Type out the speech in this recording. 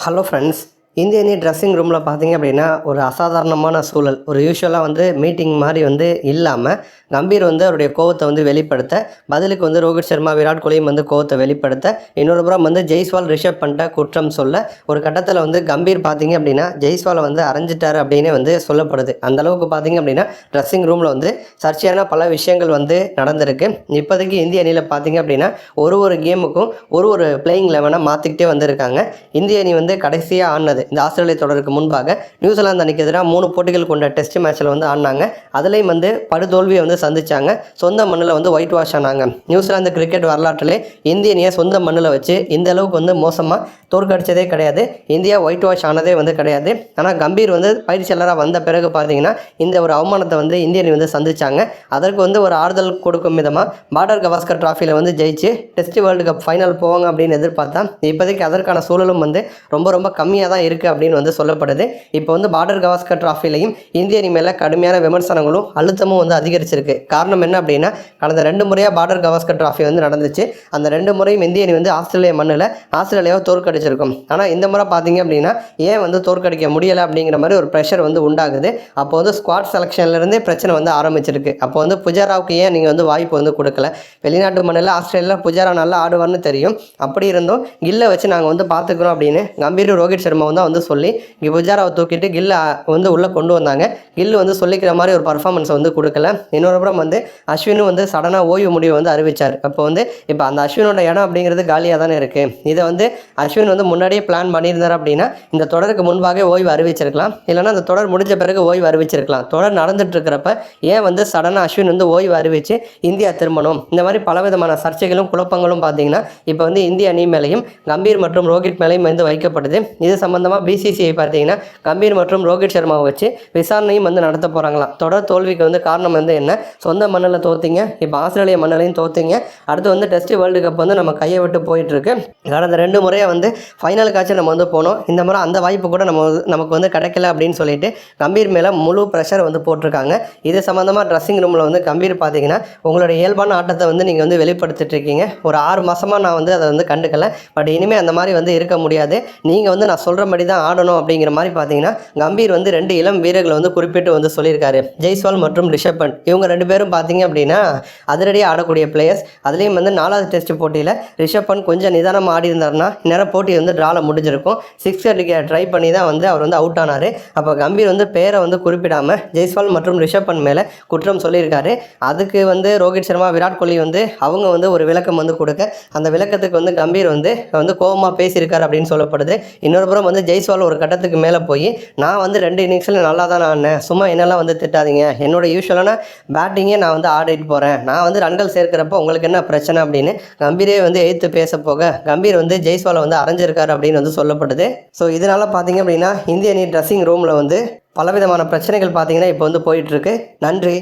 Hello friends இந்திய அணி dressing ரூமில் பார்த்தீங்க அப்படின்னா ஒரு அசாதாரணமான சூழல். ஒரு யூஸ்வலாக வந்து மீட்டிங் மாதிரி வந்து இல்லாமல் கம்பீர் வந்து அவருடைய கோவத்தை வந்து வெளிப்படுத்த பதிலுக்கு வந்து ரோஹித் சர்மா விராட் கோலியும் வந்து கோவத்தை வெளிப்படுத்த இன்னொரு புறம் வந்து ஜெய்ஸ்வால் ரிஷப் பண்ணிட்ட குற்றம் சொல்ல ஒரு கட்டத்தில் வந்து கம்பீர் பார்த்தீங்க அப்படின்னா ஜெய்ஸ்வாலை வந்து அரைஞ்சிட்டார் அப்படின்னு வந்து சொல்லப்படுது. அந்த அளவுக்கு பார்த்தீங்க அப்படின்னா ட்ரெஸ்ஸிங் ரூமில் வந்து சர்ச்சையான பல விஷயங்கள் வந்து நடந்திருக்கு. இப்போதைக்கு இந்திய அணியில் பார்த்தீங்க அப்படின்னா ஒரு ஒரு கேமுக்கும் ஒரு ஒரு பிளேயிங் லெவனை மாற்றிக்கிட்டே வந்திருக்காங்க. இந்திய அணி வந்து கடைசியாக ஆனது ஆடினது இந்த ஆஸ்திரேலிய தொடருக்கு முன்பாக நியூசிலாந்து அணிக்கு எதிராக மூணு போட்டிகள் கொண்ட டெஸ்ட் மேட்ச்சில் வந்து ஆடினாங்க. அதுலேயும் வந்து படுதோல்வியை வந்து சந்திச்சாங்க. சொந்த மண்ணில் வந்து ஒயிட் வாஷ் ஆனாங்க. நியூசிலாந்து கிரிக்கெட் வரலாற்றிலே இந்திய அணியை சொந்த மண்ணில் வச்சு இந்த அளவுக்கு வந்து மோசமாக தோற்கடிச்சதே கிடையாது. இந்தியா ஒயிட் வாஷ் ஆனதே வந்து கிடையாது. ஆனால் கம்பீர் வந்து பயிற்சியாளராக வந்த பிறகு பார்த்தீங்கன்னா இந்த ஒரு அவமானத்தை வந்து இந்திய அணி வந்து சந்திச்சாங்க. அதற்கு வந்து ஒரு ஆறுதல் கொடுக்கும் விதமாக பார்டர் கவாஸ்கர் ட்ராஃபியில் வந்து ஜெயிச்சு டெஸ்ட் வேர்ல்டு கப் ஃபைனல் போவாங்க அப்படின்னு எதிர்பார்த்தா இப்போதைக்கு அதற்கான சூழலும் வந்து ரொம்ப ரொம்ப கம்மியாக தான் இருக்குது அப்படின்னு வந்து சொல்லப்படுது. இப்போ வந்து பார்டர் கவாஸ்கர் ட்ராஃபிலையும் இந்திய அணி மேலே கடுமையான விமர்சனங்களும் அழுத்தமும் வந்து அதிகரிச்சிருக்கு. காரணம் என்ன அப்படின்னா கடந்த ரெண்டு முறையாக பார்டர் கவாஸ்கர் ட்ராஃபி வந்து நடந்துச்சு. அந்த ரெண்டு முறையும் இந்திய அணி வந்து ஆஸ்திரேலியா மண்ணில் ஆஸ்திரேலியாவை தோற்கடிச்சிருக்கும். ஆனால் இந்த முறை பார்த்தீங்க அப்படின்னா ஏன் வந்து தோற்கடிக்க முடியலை அப்படிங்கிற மாதிரி ஒரு ப்ரெஷர் வந்து உண்டாகுது. அப்போ வந்து ஸ்குவாட் செலெக்ஷன்லேருந்தே பிரச்சனை வந்து ஆரம்பிச்சிருக்கு. அப்போ வந்து புஜாராவுக்கு ஏன் நீங்கள் வந்து வாய்ப்பு வந்து கொடுக்கல? வெளிநாட்டு மண்ணில் ஆஸ்திரேலியா புஜாரா நல்லா ஆடுவார்னு தெரியும். அப்படி இருந்தும் கில்லை வச்சு நாங்கள் வந்து பார்த்துக்குறோம் அப்படின்னு கம்பீர் ரோஹித் சர்மா வந்து வந்து சொல்லி இங்கே புஜாராவை தூக்கிட்டு கில்லை வந்து உள்ளே கொண்டு வந்தாங்க. கில் வந்து சொல்லிக்கிற மாதிரி ஒரு பர்ஃபார்மன்ஸ் வந்து கொடுக்கல. இன்னொரு புறம் வந்து அஸ்வினும் வந்து சடனாக ஓய்வு முடிவு வந்து அறிவிச்சார். அப்போ வந்து இப்போ அந்த அஸ்வினோட இடம் அப்படிங்கிறது காலியாக தானே இருக்குது இதை வந்து அஸ்வின் வந்து முன்னாடியே பிளான் பண்ணியிருந்தார் அப்படின்னா இந்த தொடருக்கு முன்பாகவே ஓய்வு அறிவிச்சிருக்கலாம். இல்லைன்னா அந்த தொடர் முடிஞ்ச பிறகு ஓய்வு அறிவிச்சிருக்கலாம். தொடர் நடந்துட்டு இருக்கிறப்ப ஏன் வந்து சடனாக அஸ்வின் வந்து ஓய்வு அறிவித்து இந்தியா திரும்பணும்? இந்த மாதிரி பலவிதமான சர்ச்சைகளும் குழப்பங்களும் பார்த்தீங்கன்னா இப்போ வந்து இந்திய அணி மேலேயும் கம்பீர் மற்றும் ரோஹித் மேலேயும் வந்து வைக்கப்படுது. இது சம்பந்தமாக பிசிசிஐ பார்த்தீங்கன்னா கம்பீர் மற்றும் ரோஹித் சர்மாவை வச்சு விசாரணையும் வந்து நடத்த போகிறாங்களாம் தொடர் தோல்விக்கு வந்து காரணம் வந்து என்ன? சொந்த மண்ணில் தோத்தீங்க. இப்போ ஆஸ்திரேலிய மண்ணிலையும் தோத்தீங்க. அடுத்து வந்து டெஸ்ட் வேர்ல்டு கப் வந்து நம்ம கையை விட்டு போயிட்டுருக்கு. கடந்த ரெண்டு முறையாக வந்து ஃபைனலுக்காச்சும் நம்ம வந்து போனோம். இந்த முறை அந்த வாய்ப்பு கூட நம்ம நமக்கு வந்து கிடைக்கல அப்படின்னு சொல்லிட்டு கம்பீர் மேலே முழு ப்ரெஷர் வந்து போட்டிருக்காங்க. இது சம்மந்தமாக ட்ரெஸ்ஸிங் ரூமில் வந்து கம்பீர் பார்த்தீங்கன்னா உங்களோட இயல்பான ஆட்டத்தை வந்து நீங்கள் வந்து வெளிப்படுத்திட்டு இருக்கீங்க. ஒரு ஆறு மாதமாக நான் வந்து அதை வந்து கண்டுக்கல. பட் இனிமேல் அந்த மாதிரி வந்து இருக்க முடியாது. நீங்கள் வந்து நான் சொல்கிற மாதிரி தான் ஆடணும் அப்படிங்கிற மாதிரி பார்த்தீங்கன்னா கம்பீர் வந்து ரெண்டு இளம் வீரர்களை வந்து குறிப்பிட்டு வந்து சொல்லியிருக்காரு. ஜெய்ஸ்வால் மற்றும் ரிஷப் பண்ட் இவங்க ரெண்டு பேரும் பார்த்தீங்க அப்படின்னா அதிரடியாக ஆடக்கூடிய பிளேயர்ஸ் அதுலேயும் வந்து நாலாவது டெஸ்ட் போட்டியில் ரிஷப் பண்ட் கொஞ்சம் நிதானமாக ஆடி இருந்தாருன்னா இந்நேரம் போட்டி வந்து ட்ராவில் முடிஞ்சிருக்கும். சிக்ஸ் அடிக்க ட்ரை பண்ணி தான் வந்து அவர் வந்து அவுட் ஆனார். அப்போ கம்பீர் வந்து பேரை வந்து குறிப்பிடாமல் ஜெய்ஸ்வால் மற்றும் ரிஷப் பண்ட் மேலே குற்றம் சொல்லியிருக்காரு. அதுக்கு வந்து ரோஹித் சர்மா விராட் கோலி வந்து அவங்க வந்து ஒரு விளக்கம் வந்து கொடுக்க அந்த விளக்கத்துக்கு வந்து கம்பீர் வந்து வந்து கோபமாக பேசியிருக்காரு அப்படின்னு சொல்லப்படுது. இன்னொரு புறம் வந்து ஜெய்ஸ்வால் ஒரு கட்டத்துக்கு மேலே போய் நான் வந்து ரெண்டு இன்னிங்ஸில் நல்லா தான் ஆடினேன். சும்மா என்னெல்லாம் வந்து திட்டாதீங்க. என்னோட யூஸ்வலான பேட்டிங்கே நான் வந்து ஆடிட்டு போகிறேன் நான் வந்து ரன்கள் சேர்க்கிறப்போ உங்களுக்கு என்ன பிரச்சனை அப்படின்னு கம்பீரே வந்து எழுத்து பேச போக கம்பீர் வந்து ஜெய்ஸ்வாலை வந்து அரைஞ்சிருக்காரு அப்படின்னு வந்து சொல்லப்படுது. ஸோ இதனால் பார்த்தீங்க அப்படின்னா இந்திய அணி ட்ரெஸ்ஸிங் ரூமில் வந்து பலவிதமான பிரச்சனைகள் பார்த்தீங்கன்னா இப்போ வந்து போயிட்டுருக்கு நன்றி.